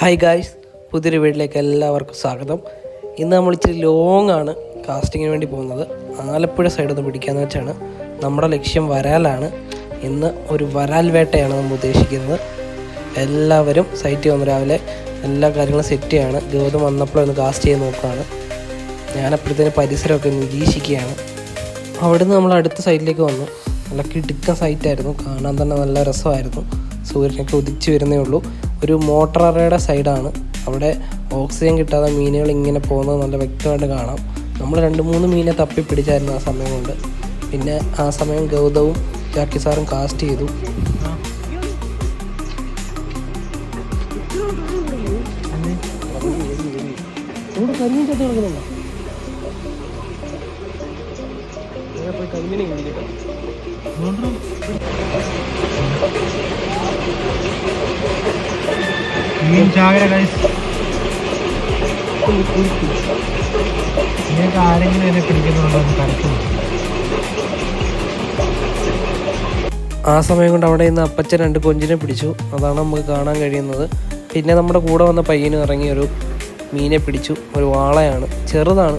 Hi guys പുതിയൊരു വീട്ടിലേക്ക് എല്ലാവർക്കും സ്വാഗതം. ഇന്ന് നമ്മൾ ഇച്ചിരി ലോങ് ആണ് കാസ്റ്റിങ്ങിന് വേണ്ടി പോകുന്നത്. ആലപ്പുഴ സൈഡിൽ നിന്ന് പിടിക്കാന്ന് വെച്ചാണ്. നമ്മുടെ ലക്ഷ്യം വരാലാണ്. ഇന്ന് ഒരു വരാൽ വേട്ടയാണ് നമ്മൾ ഉദ്ദേശിക്കുന്നത്. എല്ലാവരും സൈറ്റ് വന്ന് രാവിലെ എല്ലാ കാര്യങ്ങളും സെറ്റ് ചെയ്യാണ്. ഗൗതം വന്നപ്പോഴൊന്ന് കാസ്റ്റ് ചെയ്ത് നോക്കുകയാണ് ഞാനപ്പോഴത്തേന് പരിസരമൊക്കെ നിരീക്ഷിക്കുകയാണ്. അവിടുന്ന് നമ്മൾ അടുത്ത സൈറ്റിലേക്ക് വന്നു. നല്ല കിടുക്ക സൈറ്റായിരുന്നു കാണാൻ തന്നെ നല്ല രസമായിരുന്നു. സൂര്യനൊക്കെ ഉദിച്ചു വരുന്നേ ഉള്ളൂ. ഒരു മോട്ടർ അറയുടെ സൈഡാണ്. അവിടെ ഓക്സിജൻ കിട്ടാതെ മീനുകൾ ഇങ്ങനെ പോകുന്നത് നല്ല വ്യക്തമായിട്ട് കാണാം. നമ്മൾ രണ്ട് മൂന്ന് മീനെ തപ്പി പിടിച്ചായിരുന്നു ആ സമയം കൊണ്ട്. പിന്നെ ആ സമയം ഗൗതവും ജാക്കി സാറും കാസ്റ്റ് ചെയ്തു. കരിമീനെ മീൻ ചാകര നിങ്ങൾക്ക് ആരെങ്കിലും എന്നെ പിടിക്കുന്നുണ്ടോ എന്ന് കരച്ചു ആ സമയം കൊണ്ട് അവിടെ നിന്ന് അപ്പച്ചൻ രണ്ട് കൊഞ്ചിനെ പിടിച്ചു. അതാണ് നമുക്ക് കാണാൻ കഴിയുന്നത്. പിന്നെ നമ്മുടെ കൂടെ വന്ന പയ്യനും ഇറങ്ങി ഒരു മീനെ പിടിച്ചു. ഒരു വാളയാണ്. ചെറുതാണ്.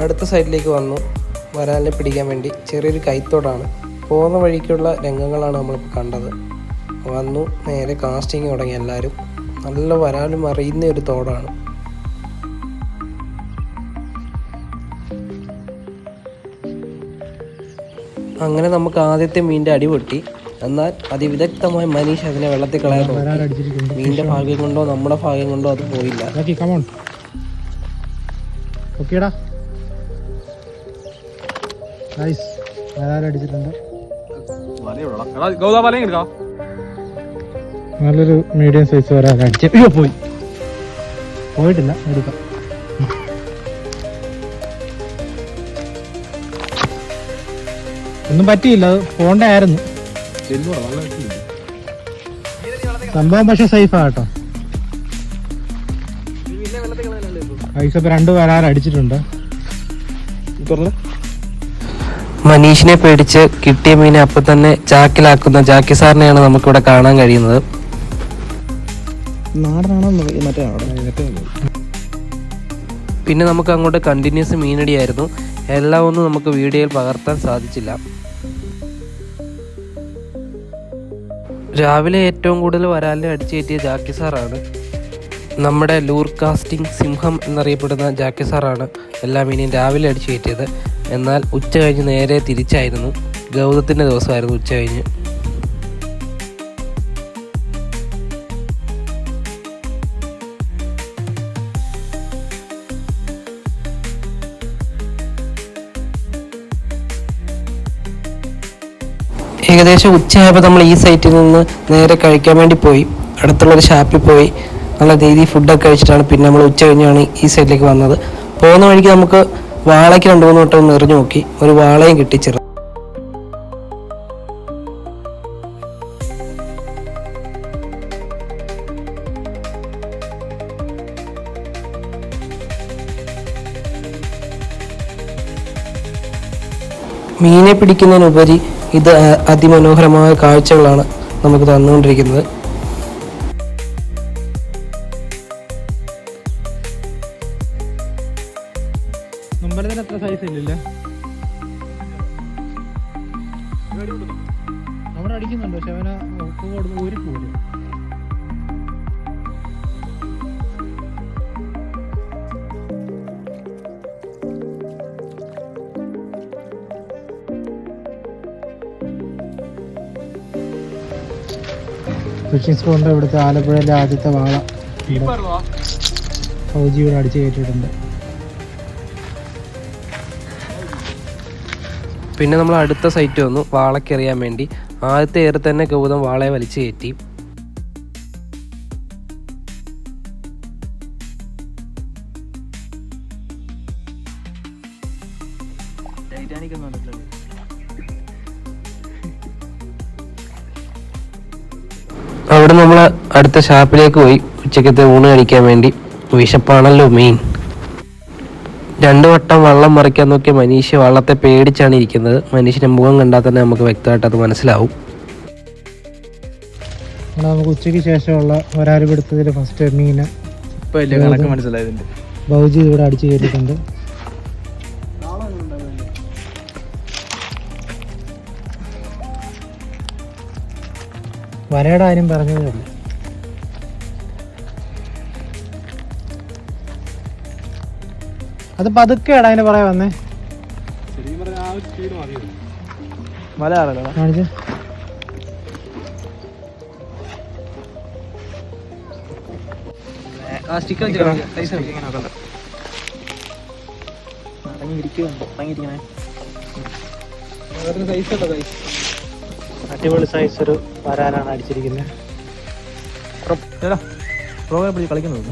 അടുത്ത സൈഡിലേക്ക് വന്നു. വരാലിനെ പിടിക്കാൻ വേണ്ടി. ചെറിയൊരു കൈത്തോടാണ്. പോകുന്ന വഴിക്കുള്ള രംഗങ്ങളാണ് നമ്മളിപ്പോൾ കണ്ടത്. വന്നു നേരെ കാസ്റ്റിങ് തുടങ്ങി എല്ലാവരും. നല്ല വരാലും അറിയുന്ന ഒരു തോടാണ്. അങ്ങനെ നമുക്ക് ആദ്യത്തെ മീന്റെ അടി പൊട്ടി. എന്നാൽ അതിവിദഗ്ധമായ മനീഷ് അതിനെ വെള്ളത്തിൽ കളയാൻ മീന്റെ ഭാഗ്യം കൊണ്ടോ നമ്മുടെ ഭാഗ്യം കൊണ്ടോ അത് പോയില്ല. ഓക്കെ കമോൺ അടിച്ചിട്ടുണ്ട് ഗൈസ് വരാൽ അടിച്ചിട്ടുണ്ട് നല്ലൊരു മീഡിയം സൈസ് വരാൻ അടിച്ചു അയ്യോ പോയി. പോയിട്ടില്ല എടുക്കാം. ഒന്നും പറ്റിയില്ല അത് പോണ്ടായിരുന്നു. സംഭവം പക്ഷെ സേഫാ കേട്ടോ. പൈസ ഇപ്പൊ രണ്ട് വരാറ് അടിച്ചിട്ടുണ്ട് മനീഷിനെ പേടിച്ച് കിട്ടിയ മീനെ അപ്പൊ തന്നെ ചാക്കിലാക്കുന്ന ജാക്കി സാറിനെയാണ് നമുക്കിവിടെ കാണാൻ കഴിയുന്നത്. പിന്നെ നമുക്ക് അങ്ങോട്ട് കണ്ടിന്യൂസ് മീനടിയായിരുന്നു. എല്ലാം ഒന്നും നമുക്ക് വീഡിയോയിൽ പകർത്താൻ സാധിച്ചില്ല. രാവിലെ ഏറ്റവും കൂടുതൽ വരാലിനെ അടിച്ചു കയറ്റിയ ജാക്കി സാറാണ്. നമ്മുടെ ലൂർ കാസ്റ്റിംഗ് സിംഹം എന്നറിയപ്പെടുന്ന ജാക്കി സാറാണ് എല്ലാ മീനെയും രാവിലെ അടിച്ചു കയറ്റിയത് എന്നാൽ ഉച്ച കഴിഞ്ഞ് നേരെ തിരിച്ചായിരുന്നു. ഗൗതത്തിന്റെ ദിവസമായിരുന്നു ഉച്ച കഴിഞ്ഞ്. ഏകദേശം ഉച്ചയായപ്പോൾ നമ്മൾ ഈ സൈറ്റിൽ നിന്ന് നേരെ കഴിക്കാൻ വേണ്ടി പോയി. അടുത്തുള്ളൊരു ഷാപ്പിൽ പോയി. നല്ല രീതിയിൽ ഫുഡൊക്കെ കഴിച്ചിട്ടാണ് പിന്നെ നമ്മൾ ഉച്ച കഴിഞ്ഞാണ് ഈ സൈറ്റിലേക്ക് വന്നത്. പോകുന്ന വഴിക്ക് നമുക്ക് വാളയ്ക്ക് രണ്ട് മൂന്ന് വട്ടം എറിഞ്ഞു നോക്കി. ഒരു വാളയും കിട്ടി ചെറു മീനെ പിടിക്കുന്നതിനുപരി ഇത് അതിമനോഹരമായ കാഴ്ചകളാണ് നമുക്ക് തന്നുകൊണ്ടിരിക്കുന്നത്. ഇല്ലല്ലേ. അവിടെ അടിക്കുന്നുണ്ട് പക്ഷെ അവനെ ഒരു പോലും ഫിഷിംഗ് സ്പോട്ടിന്റെ ഇവിടുത്തെ ആലപ്പുഴയിലെ ആദ്യത്തെ വാള. ഫൗജിയോട് അടിച്ചു കയറ്റിയിട്ടുണ്ട്. പിന്നെ നമ്മൾ അടുത്ത സൈറ്റ് വന്നു വാളക്കെറിയാൻ വേണ്ടി. ആദ്യത്തെ ഏറി തന്നെ ഗൗതം വാളയെ വലിച്ചു കയറ്റി. അവിടെ നമ്മൾ അടുത്ത ഷാപ്പിലേക്ക് പോയി ഉച്ചക്കത്തെ ഊണ് കഴിക്കാൻ വേണ്ടി. വിശപ്പാണല്ലോ മെയിൻ രണ്ടു വട്ടം വള്ളം മറിക്കാൻ നോക്കിയ മനീഷ് വള്ളത്തെ പേടിച്ചാണ് ഇരിക്കുന്നത്. മനീഷിന്റെ മുഖം കണ്ടാൽ തന്നെ നമുക്ക് വ്യക്തമായിട്ട് അത് മനസ്സിലാവും. നമുക്ക് ഉച്ചയ്ക്ക് ശേഷമുള്ള ഒരാരുപിടുത്തത്തിൽ ഫസ്റ്റ് മീൻ ബൗജി ഇവിടെ അടിച്ചു കയറിയിട്ടുണ്ട് വരയുടെ കാര്യം പറഞ്ഞതേ ഉള്ളൂ. അത് പതുക്കെയാടാ അതിന് പറയാ വന്നേ. മലയാളല്ലോ കാണിച്ച്. ആ സ്റ്റിക്കർ അടിപൊളി സൈസ് ഒരു വരാനാണ് അടിച്ചിരിക്കുന്നത് കളിക്കുന്നത്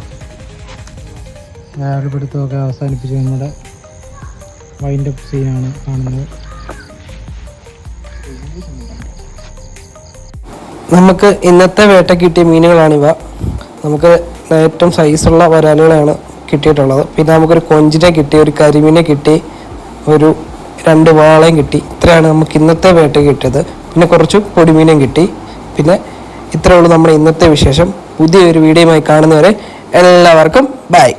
വേറെടുത്തൊക്കെ അവസാനിപ്പിച്ച് നമ്മുടെ വൈൻഡ് അപ്പ് സീനാണ് കാണുന്നത്. നമുക്ക് ഇന്നത്തെ വേട്ട കിട്ടിയ മീനുകളാണിവ നമുക്ക് ഏറ്റവും സൈസുള്ള വരാലുകളാണ് കിട്ടിയിട്ടുള്ളത്. പിന്നെ നമുക്കൊരു കൊഞ്ചിനെ കിട്ടി ഒരു കരിമീനെ കിട്ടി ഒരു രണ്ട് വാളയും കിട്ടി. ഇത്രയാണ് നമുക്ക് ഇന്നത്തെ വേട്ട കിട്ടിയത്. പിന്നെ കുറച്ച് പൊടിമീനും കിട്ടി. പിന്നെ ഇത്രയേ ഉള്ളൂ നമ്മുടെ ഇന്നത്തെ വിശേഷം. പുതിയൊരു വീഡിയോയുമായി കാണുന്നവരെ എല്ലാവർക്കും ബൈ